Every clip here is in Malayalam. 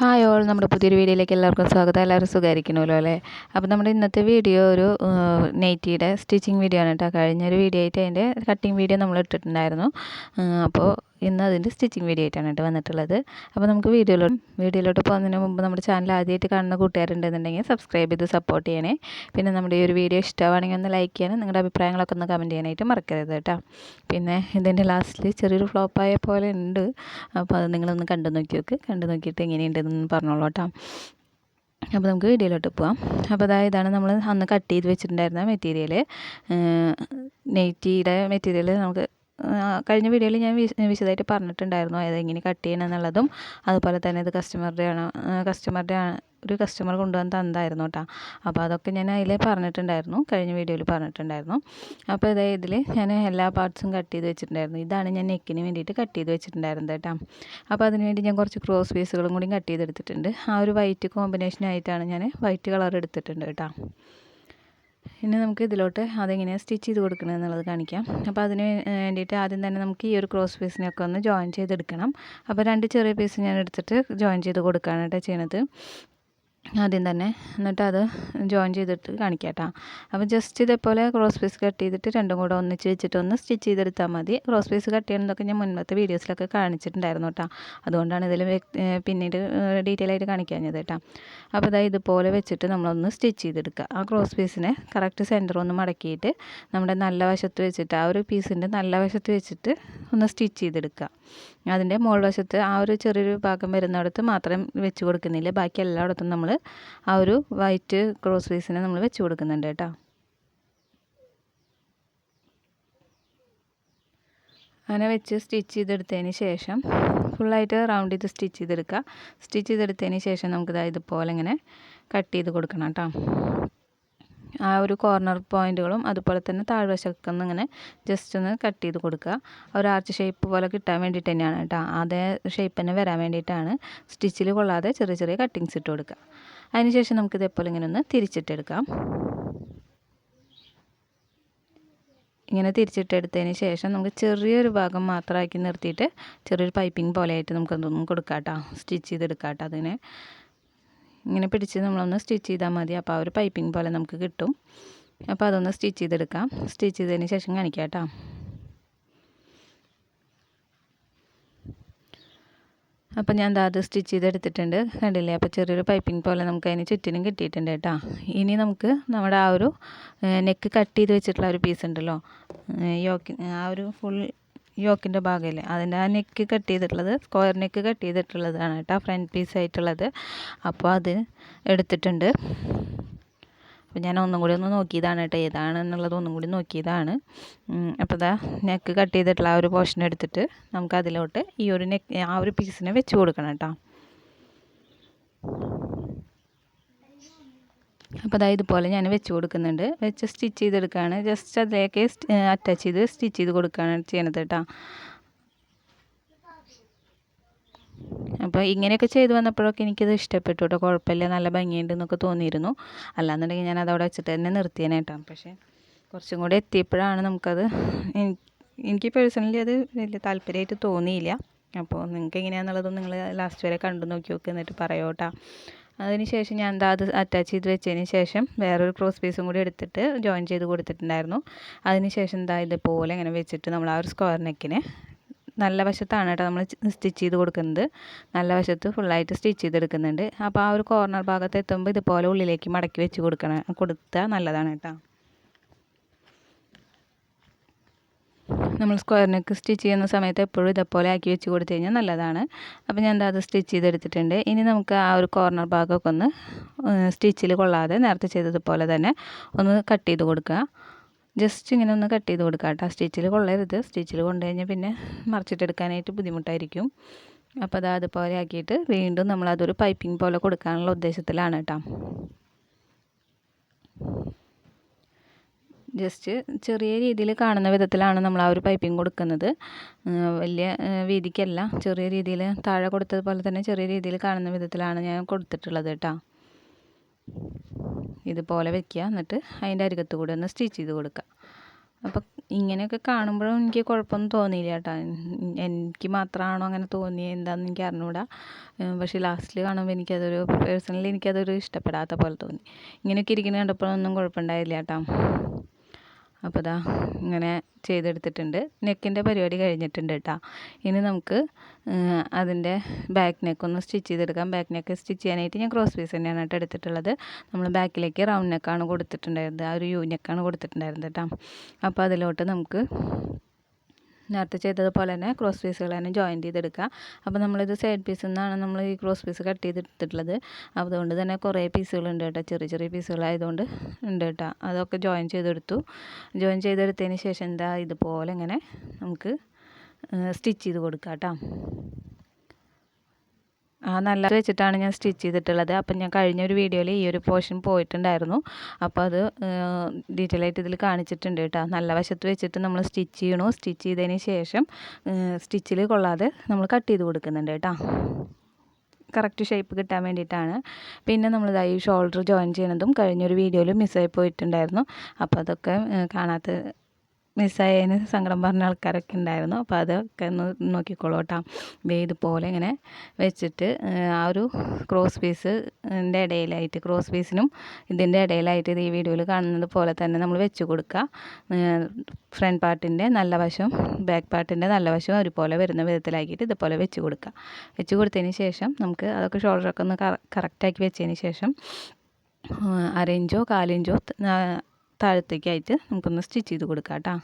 Hi all. നമ്മുടെ പുതിയൊരു വീഡിയോയിലേക്ക് എല്ലാവർക്കും സ്വാഗതം. എല്ലാവരും സുഖമായിരിക്കണമല്ലോ അല്ലേ? അപ്പോൾ നമ്മുടെ ഇന്നത്തെ വീഡിയോ ഒരു നെയ്റ്റിയുടെ സ്റ്റിച്ചിങ് വീഡിയോ ആണ് കേട്ടോ. കഴിഞ്ഞൊരു വീഡിയോ ആയിട്ട് അതിന്റെ കട്ടിങ് വീഡിയോ നമ്മൾ ഇട്ടിട്ടുണ്ടായിരുന്നു. അപ്പോൾ ഇന്ന് അതിന്റെ സ്റ്റിച്ചിങ് വീഡിയോ ആയിട്ടാണ് കേട്ടോ വന്നിട്ടുള്ളത്. അപ്പോൾ നമുക്ക് വീഡിയോയിലോട്ട് വീഡിയോയിലോട്ട് പോകുന്നതിന് മുമ്പ് നമ്മുടെ ചാനൽ ആദ്യമായിട്ട് കാണുന്ന കൂട്ടുകാരുണ്ടെന്നുണ്ടെങ്കിൽ സബ്സ്ക്രൈബ് ചെയ്ത് സപ്പോർട്ട് ചെയ്യണേ. പിന്നെ നമ്മുടെ ഈ ഒരു വീഡിയോ ഇഷ്ടമാണെങ്കിൽ ഒന്ന് ലൈക്ക് ചെയ്യാനും നിങ്ങളുടെ അഭിപ്രായങ്ങളൊക്കെ ഒന്ന് കമന്റ് ചെയ്യാനായിട്ട് മറക്കരുത് കേട്ടോ. പിന്നെ ഇതിന്റെ ലാസ്റ്റിൽ ചെറിയൊരു ഫ്ലോപ്പായ പോലെ ഉണ്ട്. അപ്പോൾ അത് നിങ്ങളൊന്ന് കണ്ടു നോക്കി നോക്ക്. കണ്ടു നോക്കിയിട്ട് എങ്ങനെയുണ്ടെന്ന് പറഞ്ഞോളൂ കേട്ടോ. അപ്പോൾ നമുക്ക് വീഡിയോയിലോട്ട് പോവാം. അപ്പോൾ അതായത് ഇതാണ് നമ്മൾ അന്ന് കട്ട് ചെയ്ത് വെച്ചിട്ടുണ്ടായിരുന്ന മെറ്റീരിയൽ നെയ്റ്റിയുടെ മെറ്റീരിയൽ നമുക്ക് കഴിഞ്ഞ വീഡിയോയിൽ ഞാൻ വിശദമായിട്ട് പറഞ്ഞിട്ടുണ്ടായിരുന്നു അതെങ്ങനെ കട്ട് ചെയ്യണം എന്നുള്ളതും അതുപോലെ തന്നെ ഇത് കസ്റ്റമറുടെ ആണ് കസ്റ്റമറുടെ ഒരു കസ്റ്റമർ കൊണ്ടുവന്ന് തന്നതായിരുന്നു കേട്ടോ അപ്പോൾ അതൊക്കെ ഞാൻ അതിൽ പറഞ്ഞിട്ടുണ്ടായിരുന്നു കഴിഞ്ഞ വീഡിയോയിൽ പറഞ്ഞിട്ടുണ്ടായിരുന്നു. അപ്പോൾ ഇതേ ഇതിൽ ഞാൻ എല്ലാ പാർട്സും കട്ട് ചെയ്ത് വെച്ചിട്ടുണ്ടായിരുന്നു. ഇതാണ് ഞാൻ നെക്കിന് വേണ്ടിയിട്ട് കട്ട് ചെയ്ത് വെച്ചിട്ടുണ്ടായിരുന്നത് കേട്ടോ അപ്പോൾ അതിന് വേണ്ടി ഞാൻ കുറച്ച് ക്രോസ് പീസുകളും കൂടി കട്ട് ചെയ്തെടുത്തിട്ടുണ്ട്. ആ ഒരു വൈറ്റ് കോമ്പിനേഷനായിട്ടാണ് ഞാൻ വൈറ്റ് കളർ എടുത്തിട്ടുണ്ട് കേട്ടോ ഇനി നമുക്ക് ഇതിലോട്ട് അതെങ്ങനെയാണ് സ്റ്റിച്ച് ചെയ്ത് കൊടുക്കണം എന്നുള്ളത് കാണിക്കാം. അപ്പോൾ അതിന് വേണ്ടിയിട്ട് ആദ്യം തന്നെ നമുക്ക് ഈ ഒരു ക്രോസ് പീസിനെയൊക്കെ ഒന്ന് ജോയിൻ ചെയ്തെടുക്കണം. അപ്പോൾ രണ്ട് ചെറിയ പീസ് ഞാൻ എടുത്തിട്ട് ജോയിൻ ചെയ്ത് കൊടുക്കുകയാണ് ചെയ്യണത് ആദ്യം തന്നെ എന്നിട്ട് അത് ജോയിൻ ചെയ്തിട്ട് കാണിക്കാം കേട്ടോ അപ്പോൾ ജസ്റ്റ് ഇതേപോലെ ക്രോസ് പീസ് കട്ട് ചെയ്തിട്ട് രണ്ടും കൂടെ ഒന്നിച്ച് വെച്ചിട്ട് ഒന്ന് സ്റ്റിച്ച് ചെയ്തെടുത്താൽ മതി. ക്രോസ് പീസ് കട്ട് ചെയ്യണമെന്നൊക്കെ ഞാൻ മുൻപത്തെ വീഡിയോസിലൊക്കെ കാണിച്ചിട്ടുണ്ടായിരുന്നു കേട്ടോ അതുകൊണ്ടാണ് ഇതിൽ പിന്നീട് ഡീറ്റെയിൽ ആയിട്ട് കാണിക്കാഞ്ഞത് കേട്ടോ അപ്പോൾ അതായത് ഇതുപോലെ വെച്ചിട്ട് നമ്മളൊന്ന് സ്റ്റിച്ച് ചെയ്തെടുക്കുക ആ ക്രോസ് പീസിനെ കറക്റ്റ് സെന്റർ ഒന്ന് മടക്കിയിട്ട് നമ്മുടെ നല്ല വശത്ത് വെച്ചിട്ട് ആ ഒരു പീസിന്റെ നല്ല വശത്ത് വെച്ചിട്ട് ഒന്ന് സ്റ്റിച്ച് ചെയ്തെടുക്കുക അതിന്റെ മുകൾ വശത്ത് ആ ഒരു ചെറിയൊരു ഭാഗം വരുന്നിടത്ത് മാത്രം വെച്ച് കൊടുക്കുന്നില്ല. ബാക്കി എല്ലായിടത്തും നമ്മൾ ആ ഒരു വൈറ്റ് ക്രോസ് പീസിനെ നമ്മൾ വെച്ച് കൊടുക്കുന്നുണ്ട് കേട്ടോ. അങ്ങനെ വെച്ച് സ്റ്റിച്ച് ചെയ്തെടുത്തതിന് ശേഷം ഫുള്ളായിട്ട് റൗണ്ട് ചെയ്ത് സ്റ്റിച്ച് ചെയ്തെടുക്കുക. സ്റ്റിച്ച് ചെയ്തെടുത്തതിന് ശേഷം നമുക്ക് ഇതുപോലെ ഇങ്ങനെ കട്ട് ചെയ്ത് കൊടുക്കണം കേട്ടോ. ആ ഒരു കോർണർ പോയിന്റുകളും അതുപോലെ തന്നെ താഴ്വശമൊക്കെ ഇങ്ങനെ ജസ്റ്റ് ഒന്ന് കട്ട് ചെയ്ത് കൊടുക്കുക. ഒരു ആർച്ച് ഷേപ്പ് പോലെ കിട്ടാൻ വേണ്ടിയിട്ട് തന്നെയാണ് കേട്ടോ. അതേ ഷേപ്പ് തന്നെ വരാൻ വേണ്ടിയിട്ടാണ് സ്റ്റിച്ചിൽ കൊള്ളാതെ ചെറിയ ചെറിയ കട്ടിങ്സ് ഇട്ട് കൊടുക്കുക. അതിനുശേഷം നമുക്ക് ഇതേപോലെ ഇങ്ങനെ ഒന്ന് തിരിച്ചിട്ടെടുക്കാം. ഇങ്ങനെ തിരിച്ചിട്ടെടുത്തതിന് ശേഷം നമുക്ക് ചെറിയൊരു ഭാഗം മാത്രമാക്കി നിർത്തിയിട്ട് ചെറിയൊരു പൈപ്പിംഗ് പോലെയായിട്ട് നമുക്കതൊന്നും കൊടുക്കാം കേട്ടോ. സ്റ്റിച്ച് ചെയ്തെടുക്കാം കേട്ടോ അതിനെ. ഇങ്ങനെ പിടിച്ച് നമ്മളൊന്ന് സ്റ്റിച്ച് ചെയ്താൽ മതി. അപ്പോൾ ആ ഒരു പൈപ്പിംഗ് പോലെ നമുക്ക് കിട്ടും. അപ്പോൾ അതൊന്ന് സ്റ്റിച്ച് ചെയ്തെടുക്കാം. സ്റ്റിച്ച് ചെയ്തതിന് ശേഷം കാണിക്കാം കേട്ടോ. അപ്പോൾ ഞാൻ അത് സ്റ്റിച്ച് ചെയ്തെടുത്തിട്ടുണ്ട്. കണ്ടില്ലേ? അപ്പോൾ ചെറിയൊരു പൈപ്പിംഗ് പോലെ നമുക്ക് അതിന് ചുറ്റിനും കിട്ടിയിട്ടുണ്ട് കേട്ടോ. ഇനി നമുക്ക് നമ്മുടെ ആ ഒരു നെക്ക് കട്ട് ചെയ്ത് വെച്ചിട്ടുള്ള ഒരു പീസ് ഉണ്ടല്ലോ. യോക്കി ആ ഒരു ഫുൾ യോക്കിന്റെ ഭാഗമല്ലേ അതിന്റെ ആ നെക്ക് കട്ട് ചെയ്തിട്ടുള്ളത് സ്ക്വയർ നെക്ക് കട്ട് ചെയ്തിട്ടുള്ളതാണ് കേട്ടോ ഫ്രണ്ട് പീസ് ആയിട്ടുള്ളത്. അപ്പോൾ അത് എടുത്തിട്ടുണ്ട്. അപ്പോൾ ഞാൻ ഒന്നും കൂടി ഒന്ന് നോക്കിയതാണ് കേട്ടോ ഏതാണ് എന്നുള്ളത് ഒന്നും കൂടി നോക്കിയതാണ്. അപ്പോൾ ഇതാ നെക്ക് കട്ട് ചെയ്തിട്ടുള്ള ആ ഒരു പോർഷൻ എടുത്തിട്ട് നമുക്ക് അതിലോട്ട് ഈ ഒരു നെക്ക് ആ ഒരു പീസിനെ വെച്ച് കൊടുക്കണം കേട്ടോ. അപ്പോൾ അതായത് ഇതുപോലെ ഞാൻ വെച്ച് കൊടുക്കുന്നുണ്ട്. വെച്ച് സ്റ്റിച്ച് ചെയ്തെടുക്കുകയാണ് ജസ്റ്റ് അതിലേക്ക് അറ്റാച്ച് ചെയ്ത് സ്റ്റിച്ച് ചെയ്ത് കൊടുക്കുകയാണ് ചെയ്യണത് കേട്ടോ. അപ്പോൾ ഇങ്ങനെയൊക്കെ ചെയ്ത് വന്നപ്പോഴൊക്കെ എനിക്കത് ഇഷ്ടപ്പെട്ടു കേട്ടോ. കുഴപ്പമില്ല നല്ല ഭംഗിയുണ്ട് എന്നൊക്കെ തോന്നിയിരുന്നു. അല്ലാന്നുണ്ടെങ്കിൽ ഞാൻ അതവിടെ വെച്ചിട്ട് തന്നെ നിർത്തിയേനെ കേട്ടോ. പക്ഷേ കുറച്ചും കൂടെ എത്തിയപ്പോഴാണ് നമുക്കത് എനിക്ക് പേഴ്സണലി അത് വലിയ താല്പര്യമായിട്ട് തോന്നിയില്ല. അപ്പോൾ നിങ്ങൾക്ക് എങ്ങനെയാണെന്നുള്ളത് നിങ്ങൾ ലാസ്റ്റ് വരെ കണ്ടു നോക്കി നോക്കി എന്നിട്ട് പറയോ കേട്ടോ. അതിന് ശേഷം ഞാൻ എന്താ അത് അറ്റാച്ച് ചെയ്ത് വെച്ചതിന് ശേഷം വേറൊരു ക്രോസ് പീസും കൂടി എടുത്തിട്ട് ജോയിൻ ചെയ്ത് കൊടുത്തിട്ടുണ്ടായിരുന്നു. അതിന് ശേഷം എന്താ ഇതുപോലെ ഇങ്ങനെ വെച്ചിട്ട് നമ്മൾ ആ ഒരു സ്ക്വയർ നെക്കിനെ നല്ല വശത്താണ് കേട്ടോ നമ്മൾ സ്റ്റിച്ച് ചെയ്ത് കൊടുക്കുന്നത്. നല്ല വശത്ത് ഫുള്ളായിട്ട് സ്റ്റിച്ച് ചെയ്തെടുക്കുന്നുണ്ട്. അപ്പോൾ ആ ഒരു കോർണർ ഭാഗത്ത് എത്തുമ്പോൾ ഇതുപോലെ ഉള്ളിലേക്ക് മടക്കി വെച്ച് കൊടുക്കണം കൊടുത്താൽ നല്ലതാണ് കേട്ടോ. നമ്മൾ സ്ക്വയർ നെക്ക് സ്റ്റിച്ച് ചെയ്യുന്ന സമയത്ത് എപ്പോഴും ഇതേപോലെ ആക്കി വെച്ച് കൊടുത്തു കഴിഞ്ഞാൽ നല്ലതാണ്. അപ്പോൾ ഞാൻ അത് സ്റ്റിച്ച് ചെയ്തെടുത്തിട്ടുണ്ട്. ഇനി നമുക്ക് ആ ഒരു കോർണർ ഭാഗമൊക്കെ ഒന്ന് സ്റ്റിച്ചിൽ കൊള്ളാതെ നേരത്തെ ചെയ്തതുപോലെ തന്നെ ഒന്ന് കട്ട് ചെയ്ത് കൊടുക്കുക. ജസ്റ്റ് ഇങ്ങനെ ഒന്ന് കട്ട് ചെയ്ത് കൊടുക്കുക കേട്ടോ. സ്റ്റിച്ചിൽ കൊള്ളരുത്. സ്റ്റിച്ചിൽ കൊണ്ടു കഴിഞ്ഞാൽ പിന്നെ മറിച്ചിട്ടെടുക്കാനായിട്ട് ബുദ്ധിമുട്ടായിരിക്കും. അപ്പോൾ അത് അതുപോലെ ആക്കിയിട്ട് വീണ്ടും നമ്മളതൊരു പൈപ്പിംഗ് പോലെ കൊടുക്കാനുള്ള ഉദ്ദേശത്തിലാണ് കേട്ടോ. ജസ്റ്റ് ചെറിയ രീതിയിൽ കാണുന്ന വിധത്തിലാണ് നമ്മൾ ആ ഒരു പൈപ്പിംഗ് കൊടുക്കുന്നത്. വലിയ വീതിക്കല്ല ചെറിയ രീതിയിൽ താഴെ കൊടുത്തതുപോലെ തന്നെ ചെറിയ രീതിയിൽ കാണുന്ന വിധത്തിലാണ് ഞാൻ കൊടുത്തിട്ടുള്ളത് കേട്ടോ. ഇതുപോലെ വെക്കുക. എന്നിട്ട് അതിന്റെ അരികത്ത് കൂടെ ഒന്ന് സ്റ്റിച്ച് ചെയ്ത് കൊടുക്കുക. അപ്പം ഇങ്ങനെയൊക്കെ കാണുമ്പോഴും എനിക്ക് കുഴപ്പമൊന്നും തോന്നിയില്ല കേട്ടോ. എനിക്ക് മാത്രമാണോ അങ്ങനെ തോന്നിയത് എന്താണെന്ന് എനിക്ക് അറിഞ്ഞൂടാ പക്ഷേ ലാസ്റ്റിൽ കാണുമ്പോൾ എനിക്കതൊരു പേഴ്സണലി എനിക്കതൊരു ഇഷ്ടപ്പെടാത്ത പോലെ തോന്നി. ഇങ്ങനെയൊക്കെ ഇരിക്കുന്നത് കണ്ടപ്പോഴൊന്നും കുഴപ്പമുണ്ടായില്ല കേട്ടോ. അപ്പോൾ ഇതാ ഇങ്ങനെ ചെയ്തെടുത്തിട്ടുണ്ട്. നെക്കിന്റെ പരിപാടി കഴിഞ്ഞിട്ടുണ്ട് കേട്ടോ. ഇനി നമുക്ക് അതിന്റെ ബാക്ക് നെക്ക് ഒന്ന് സ്റ്റിച്ച് ചെയ്തെടുക്കാം. ബാക്ക് നെക്ക് സ്റ്റിച്ച് ചെയ്യാനായിട്ട് ഞാൻ ക്രോസ് പീസ് തന്നെയാണ് കേട്ടോ എടുത്തിട്ടുള്ളത്. നമ്മൾ ബാക്കിലേക്ക് റൗണ്ട് നെക്കാണ് കൊടുത്തിട്ടുണ്ടായിരുന്നത്. ആ ഒരു യു നെക്കാണ് കൊടുത്തിട്ടുണ്ടായിരുന്നത് കേട്ടോ. അപ്പോൾ അതിലോട്ട് നമുക്ക് നേരത്തെ ചെയ്തതുപോലെ തന്നെ ക്രോസ് പീസുകൾ തന്നെ ജോയിൻ ചെയ്തെടുക്കുക. അപ്പോൾ നമ്മളിത് സൈഡ് പീസിൽ നിന്നാണ് നമ്മൾ ഈ ക്രോസ് പീസ് കട്ട് ചെയ്തെടുത്തിട്ടുള്ളത്. അതുകൊണ്ട് തന്നെ കുറേ പീസുകൾ ഉണ്ട് കേട്ടോ. ചെറിയ ചെറിയ പീസുകളായതുകൊണ്ട് ഉണ്ട് കേട്ടോ. അതൊക്കെ ജോയിൻ ചെയ്തെടുത്തു. ജോയിൻ ചെയ്തെടുത്തതിന് ശേഷം എന്താ ഇതുപോലെ ഇങ്ങനെ നമുക്ക് സ്റ്റിച്ച് ചെയ്ത് കൊടുക്കാം കേട്ടോ ആ നല്ല വെച്ചിട്ടാണ് ഞാൻ സ്റ്റിച്ച് ചെയ്തിട്ടുള്ളത്. അപ്പം ഞാൻ കഴിഞ്ഞ ഒരു വീഡിയോയിൽ ഈ ഒരു പോർഷൻ പോയിട്ടുണ്ടായിരുന്നു. അപ്പോൾ അത് ഡീറ്റെയിൽ ആയിട്ട് ഇതിൽ കാണിച്ചിട്ടുണ്ട് കേട്ടോ. നല്ല വശത്ത് വെച്ചിട്ട് നമ്മൾ സ്റ്റിച്ച് ചെയ്യണു. സ്റ്റിച്ച് ചെയ്തതിന് ശേഷം സ്റ്റിച്ചിൽ കൊള്ളാതെ നമ്മൾ കട്ട് ചെയ്ത് കൊടുക്കുന്നുണ്ട് കേട്ടോ. കറക്റ്റ് ഷേപ്പ് കിട്ടാൻ വേണ്ടിയിട്ടാണ്. പിന്നെ നമ്മൾ ഈ ഷോൾഡർ ജോയിൻ ചെയ്യുന്നതും കഴിഞ്ഞൊരു വീഡിയോയിൽ മിസ്സായി പോയിട്ടുണ്ടായിരുന്നു. അപ്പോൾ അതൊക്കെ കാണാത്ത മിസ്സായതിന് സങ്കടം പറഞ്ഞ ആൾക്കാരൊക്കെ ഉണ്ടായിരുന്നു അപ്പോൾ അതൊക്കെ ഒന്ന് നോക്കിക്കോളൂ കേട്ടോ ദേ ഇതുപോലെ ഇങ്ങനെ വെച്ചിട്ട് ആ ഒരു ക്രോസ് പീസിന്റെ ഇടയിലായിട്ട് ക്രോസ് പീസിനും ഇതിന്റെ ഇടയിലായിട്ട് ഇത് ഈ വീഡിയോയിൽ കാണുന്നത് പോലെ തന്നെ നമ്മൾ വെച്ച് കൊടുക്കുക ഫ്രണ്ട് പാർട്ടിന്റെ നല്ല വശവും ബാക്ക് പാർട്ടിന്റെ നല്ല വശവും ഒരുപോലെ വരുന്ന വിധത്തിലാക്കിയിട്ട് ഇതുപോലെ വെച്ച് കൊടുക്കുക വെച്ച് കൊടുത്തതിന് ശേഷം നമുക്ക് അതൊക്കെ ഷോൾഡറൊക്കെ ഒന്ന് കറക്റ്റാക്കി വെച്ചതിന് ശേഷം അരയിഞ്ചോ കാലിഞ്ചോ താഴത്തേക്കായിട്ട് നമുക്കൊന്ന് സ്റ്റിച്ച് ചെയ്ത് കൊടുക്കാം കേട്ടോ.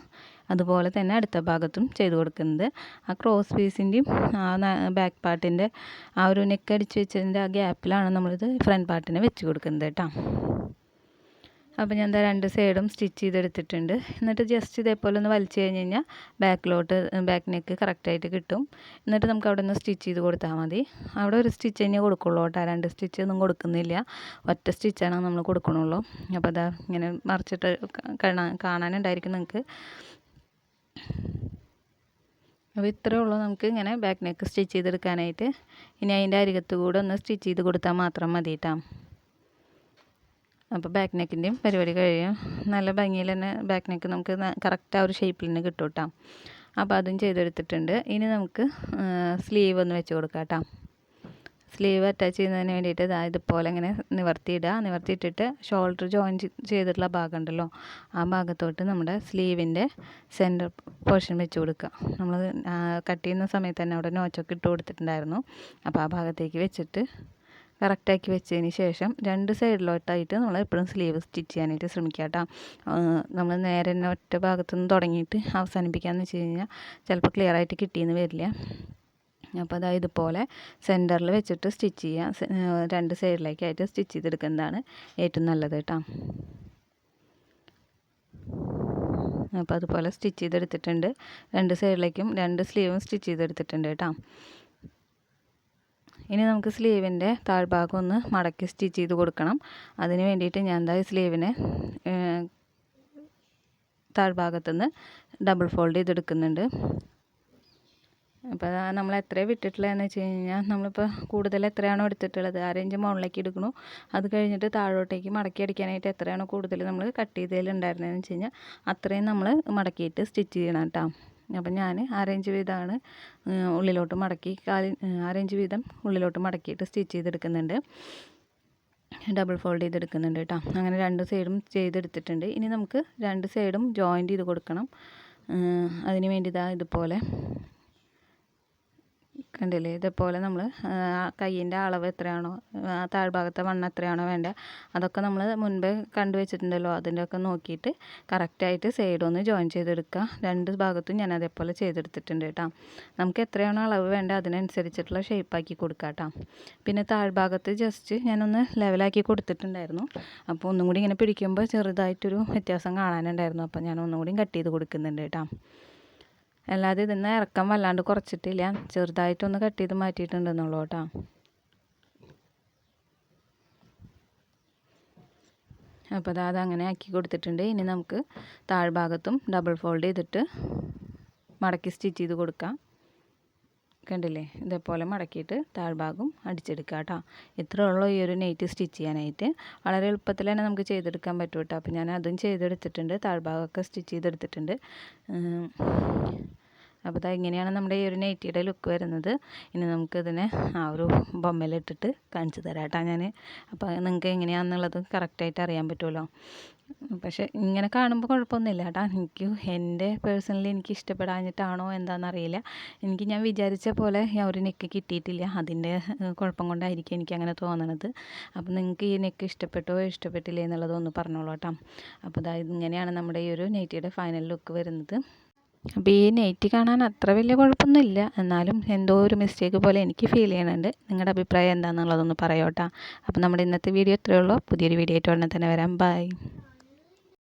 അതുപോലെ തന്നെ അടുത്ത ഭാഗത്തും ചെയ്ത് കൊടുക്കുന്നത് ആ ക്രോസ് പീസിന്റെയും ആ ബാക്ക് പാർട്ടിന്റെ ആ ഒരു നെക്ക് അടിച്ച് വെച്ചതിന്റെ ആ ഗ്യാപ്പിലാണ് നമ്മളിത് ഫ്രണ്ട് പാർട്ടിനെ വെച്ച് കൊടുക്കുന്നത് കേട്ടോ. അപ്പോൾ ഞാൻ എന്താ രണ്ട് സൈഡും സ്റ്റിച്ച് ചെയ്തെടുത്തിട്ടുണ്ട്. എന്നിട്ട് ജസ്റ്റ് ഇതേപോലെ ഒന്ന് വലിച്ചു കഴിഞ്ഞ് കഴിഞ്ഞാൽ ബാക്കിലോട്ട് ബാക്ക് നെക്ക് കറക്റ്റായിട്ട് കിട്ടും. എന്നിട്ട് നമുക്ക് അവിടെ നിന്ന് സ്റ്റിച്ച് ചെയ്ത് കൊടുത്താൽ മതി. അവിടെ ഒരു സ്റ്റിച്ച് തന്നെ കൊടുക്കുള്ളൂ കേട്ടോ. രണ്ട് സ്റ്റിച്ച് ഒന്നും കൊടുക്കുന്നില്ല. ഒറ്റ സ്റ്റിച്ചാണ് നമ്മൾ കൊടുക്കണുള്ളൂ. അപ്പോൾ അതാ ഇങ്ങനെ മറിച്ചിട്ട് കാണാൻ കാണാനുണ്ടായിരിക്കും നിങ്ങൾക്ക്. അപ്പോൾ ഇത്രയേ ഉള്ളൂ നമുക്ക് ഇങ്ങനെ ബാക്ക് നെക്ക് സ്റ്റിച്ച് ചെയ്തെടുക്കാനായിട്ട്. ഇനി അതിന്റെ അരികത്ത് കൂടെ ഒന്ന് സ്റ്റിച്ച് ചെയ്ത് കൊടുത്താൽ മാത്രം മതി കേട്ടോ അപ്പോൾ ബാക്ക് നെക്കിന്റെയും പരിപാടി കഴിയും. നല്ല ഭംഗിയിൽ തന്നെ ബാക്ക് നെക്ക് നമുക്ക് കറക്റ്റ് ആ ഒരു ഷേപ്പിൽ തന്നെ കിട്ടും കേട്ടോ അപ്പോൾ അതും ചെയ്തെടുത്തിട്ടുണ്ട്. ഇനി നമുക്ക് സ്ലീവ് ഒന്ന് വെച്ച് കൊടുക്കാം കേട്ടോ സ്ലീവ് അറ്റാച്ച് ചെയ്യുന്നതിന് വേണ്ടിയിട്ട് ഇതാ ഇതുപോലെ ഇങ്ങനെ നിവർത്തിയിടുക. നിവർത്തിയിട്ടിട്ട് ഷോൾഡർ ജോയിൻ ചെയ്തിട്ടുള്ള ഭാഗം ഉണ്ടല്ലോ. ആ ഭാഗത്തോട്ട് നമ്മുടെ സ്ലീവിന്റെ സെന്റർ പോർഷൻ വെച്ച് കൊടുക്കുക. നമ്മൾ കട്ട് ചെയ്യുന്ന സമയത്ത് തന്നെ അവിടെ നോച്ചൊക്കെ ഇട്ട് കൊടുത്തിട്ടുണ്ടായിരുന്നു. അപ്പോൾ ആ ഭാഗത്തേക്ക് വെച്ചിട്ട് കറക്റ്റാക്കി വെച്ചതിന് ശേഷം രണ്ട് സൈഡിലോട്ടായിട്ട് നമ്മൾ എപ്പോഴും സ്ലീവ് സ്റ്റിച്ച് ചെയ്യാനായിട്ട് ശ്രമിക്കുക കേട്ടോ നമ്മൾ നേരെ തന്നെ ഒറ്റ ഭാഗത്തുനിന്ന് തുടങ്ങിയിട്ട് അവസാനിപ്പിക്കാമെന്ന് വെച്ച് കഴിഞ്ഞാൽ ചിലപ്പോൾ ക്ലിയർ ആയിട്ട് കിട്ടിയെന്ന് വരില്ല. അപ്പോൾ അതായത് ഇതുപോലെ സെന്ററിൽ വെച്ചിട്ട് സ്റ്റിച്ച് ചെയ്യുക രണ്ട് സൈഡിലേക്കായിട്ട് സ്റ്റിച്ച് ചെയ്തെടുക്കുന്നതാണ് ഏറ്റവും നല്ലത് കേട്ടോ. അപ്പോൾ അതുപോലെ സ്റ്റിച്ച് ചെയ്തെടുത്തിട്ടുണ്ട്. രണ്ട് സൈഡിലേക്കും രണ്ട് സ്ലീവും സ്റ്റിച്ച് ചെയ്തെടുത്തിട്ടുണ്ട് കേട്ടോ. ഇനി നമുക്ക് സ്ലീവിന്റെ താഴ്ഭാഗം ഒന്ന് മടക്കി സ്റ്റിച്ച് ചെയ്ത് കൊടുക്കണം. അതിന് വേണ്ടിയിട്ട് ഞാൻ എന്താ സ്ലീവിനെ താഴ്ഭാഗത്തുനിന്ന് ഡബിൾ ഫോൾഡ് ചെയ്തെടുക്കുന്നുണ്ട്. അപ്പോൾ നമ്മൾ എത്ര വിട്ടിട്ടുള്ളതെന്ന് വെച്ച് കഴിഞ്ഞാൽ നമ്മളിപ്പോൾ കൂടുതൽ എത്രയാണോ എടുത്തിട്ടുള്ളത് ആ ഇഞ്ച് മുകളിലേക്ക് എടുക്കണു അത് കഴിഞ്ഞിട്ട് താഴോട്ടേക്ക് മടക്കി അടിക്കാനായിട്ട് എത്രയാണോ കൂടുതൽ നമ്മൾ കട്ട് ചെയ്തതിലുണ്ടായിരുന്നതെന്ന് വെച്ച് കഴിഞ്ഞാൽ അത്രയും നമ്മൾ മടക്കിയിട്ട് സ്റ്റിച്ച് ചെയ്യണം കേട്ടോ. അപ്പം ഞാൻ അരേഞ്ച് വീതമാണ് ഉള്ളിലോട്ട് മടക്കി കാലി അരേഞ്ച് വീതം ഉള്ളിലോട്ട് മടക്കിയിട്ട് സ്റ്റിച്ച് ചെയ്തെടുക്കുന്നുണ്ട്. ഡബിൾ ഫോൾഡ് ചെയ്തെടുക്കുന്നുണ്ട് കേട്ടോ. അങ്ങനെ രണ്ട് സൈഡും ചെയ്തെടുത്തിട്ടുണ്ട്. ഇനി നമുക്ക് രണ്ട് സൈഡും ജോയിന്റ് ചെയ്ത് കൊടുക്കണം. അതിന് വേണ്ടി ഇതാ ഇതുപോലെ കണ്ടില്ലേ? ഇതേപോലെ നമ്മൾ കയ്യിന്റെ അളവ് എത്രയാണോ താഴ്ഭാഗത്തെ വണ്ണം എത്രയാണോ വേണ്ടത് അതൊക്കെ നമ്മൾ മുൻപേ കണ്ടു വെച്ചിട്ടുണ്ടല്ലോ. അതിന്റെ ഒക്കെ നോക്കിയിട്ട് കറക്റ്റായിട്ട് ഒന്ന് ജോയിൻ ചെയ്തെടുക്കുക. രണ്ട് ഭാഗത്തും ഞാൻ അതേപോലെ ചെയ്തെടുത്തിട്ടുണ്ട് കേട്ടോ. നമുക്ക് എത്രയാണോ അളവ് വേണ്ടത് അതിനനുസരിച്ചിട്ടുള്ള ഷേപ്പാക്കി കൊടുക്കുക കേട്ടോ. പിന്നെ താഴ്ഭാഗത്ത് ജസ്റ്റ് ഞാനൊന്ന് ലെവലാക്കി കൊടുത്തിട്ടുണ്ടായിരുന്നു. അപ്പോൾ ഒന്നും കൂടി ഇങ്ങനെ പിടിക്കുമ്പോൾ ചെറുതായിട്ടൊരു വ്യത്യാസം കാണാനുണ്ടായിരുന്നു. അപ്പോൾ ഞാൻ ഒന്നും കൂടി കട്ട് ചെയ്ത് കൊടുക്കുന്നുണ്ട് കേട്ടോ. അല്ലാതെ ഇതിന്ന് ഇറക്കം വല്ലാണ്ട് കുറച്ചിട്ടില്ല. ചെറുതായിട്ടൊന്ന് കട്ട് ചെയ്ത് മാറ്റിയിട്ടുണ്ടെന്നുള്ളൂ കേട്ടോ. അപ്പോൾ അത് അതങ്ങനെ ആക്കി കൊടുത്തിട്ടുണ്ട്. ഇനി നമുക്ക് താഴ്ഭാഗത്തും ഡബിൾ ഫോൾഡ് ചെയ്തിട്ട് മടക്കി സ്റ്റിച്ച് ചെയ്ത് കൊടുക്കാം. കണ്ടില്ലേ? ഇതേപോലെ മടക്കിയിട്ട് താഴ്ഭാഗം അടിച്ചെടുക്കുക കേട്ടോ. ഇത്രേ ഉള്ളൂ ഈ ഒരു നെയ്റ്റ് സ്റ്റിച്ച് ചെയ്യാനായിട്ട്. വളരെ എളുപ്പത്തിൽ തന്നെ നമുക്ക് ചെയ്തെടുക്കാൻ പറ്റും കേട്ടോ. അപ്പോൾ ഞാൻ അതും ചെയ്തെടുത്തിട്ടുണ്ട്. താഴ്ഭാഗമൊക്കെ സ്റ്റിച്ച് ചെയ്തെടുത്തിട്ടുണ്ട്. അപ്പോൾ ഇതാ ഇങ്ങനെയാണ് നമ്മുടെ ഈ ഒരു നൈറ്റിയുടെ ലുക്ക് വരുന്നത്. ഇനി നമുക്കിതിനെ ആ ഒരു ബൊമ്മയിലിട്ടിട്ട് കാണിച്ചു തരാം കേട്ടോ ഞാൻ അപ്പോൾ നിങ്ങൾക്ക് എങ്ങനെയാണെന്നുള്ളത് കറക്റ്റായിട്ട് അറിയാൻ പറ്റുമല്ലോ. പക്ഷേ ഇങ്ങനെ കാണുമ്പോൾ കുഴപ്പമൊന്നുമില്ല കേട്ടോ. എനിക്ക് എന്റെ പേഴ്സണലി എനിക്ക് ഇഷ്ടപ്പെടാഞ്ഞിട്ടാണോ എന്താണെന്നറിയില്ല എനിക്ക് ഞാൻ വിചാരിച്ച പോലെ ഞാൻ ഒരു നെക്ക് കിട്ടിയിട്ടില്ല. അതിന്റെ കുഴപ്പം കൊണ്ടായിരിക്കും എനിക്ക് അങ്ങനെ തോന്നണത്. അപ്പോൾ നിങ്ങൾക്ക് ഈ നെക്ക് ഇഷ്ടപ്പെട്ടോ ഇഷ്ടപ്പെട്ടില്ലേ എന്നുള്ളതൊന്ന് പറഞ്ഞോളൂ കേട്ടോ. അപ്പോൾ ഇതാ ഇങ്ങനെയാണ് നമ്മുടെ ഈ ഒരു നൈറ്റിയുടെ ഫൈനൽ ലുക്ക് വരുന്നത്. അപ്പോൾ ഈ നെറ്റ് കാണാൻ അത്ര വലിയ കുഴപ്പമൊന്നുമില്ല എന്നാലും എന്തോ ഒരു മിസ്റ്റേക്ക് പോലെ എനിക്ക് ഫീൽ ചെയ്യുന്നുണ്ട് നിങ്ങളുടെ അഭിപ്രായം എന്താണെന്നുള്ളതൊന്ന് പറയോട്ടാ. അപ്പോൾ നമ്മുടെ ഇന്നത്തെ വീഡിയോ ഇത്രയേ ഉള്ളൂ. പുതിയൊരു വീഡിയോ ആയിട്ട് ഉടനെ തന്നെ വരാം. ബൈ